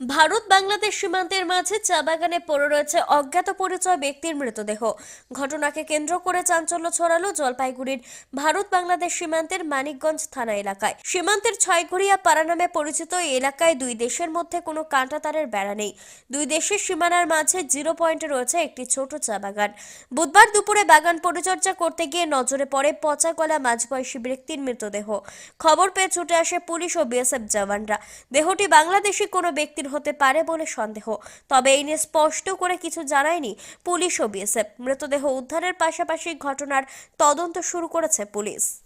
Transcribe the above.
ভারত বাংলাদেশ সীমান্তের মাঝে চা বাগানে পড়ে রয়েছে অজ্ঞাত পরিচয় ব্যক্তির মৃতদেহ। ঘটনাকে কেন্দ্র করে চাঞ্চল্য ছড়ালো জলপাইগুড়ির ভারত বাংলাদেশ সীমান্তের মানিকগঞ্জ থানা এলাকায়। সীমান্তের ছয়ঘড়িয়া পাড়া নামে পরিচিত এই এলাকায় দুই দেশের মধ্যে কোনো কাঁটাতারের বেড়া নেই। দুই দেশের সীমানার মাঝে জিরো পয়েন্টে রয়েছে একটি ছোট চা বাগান। বুধবার দুপুরে বাগান পরিচর্যা করতে গিয়ে নজরে পড়ে পচা গলা মাঝবয়সী ব্যক্তির মৃতদেহ। খবর পেয়ে ছুটে আসে পুলিশ ও বিএসএফ জওয়ানরা। দেহটি বাংলাদেশি কোনো ব্যক্তির হতে পারে বলে সন্দেহ। তবে এই নিয়ে স্পষ্ট করে কিছু জানায়নি পুলিশ ও বিএসএফ। মৃতদেহ উদ্ধারের পাশাপাশি ঘটনার তদন্ত শুরু করেছে পুলিশ।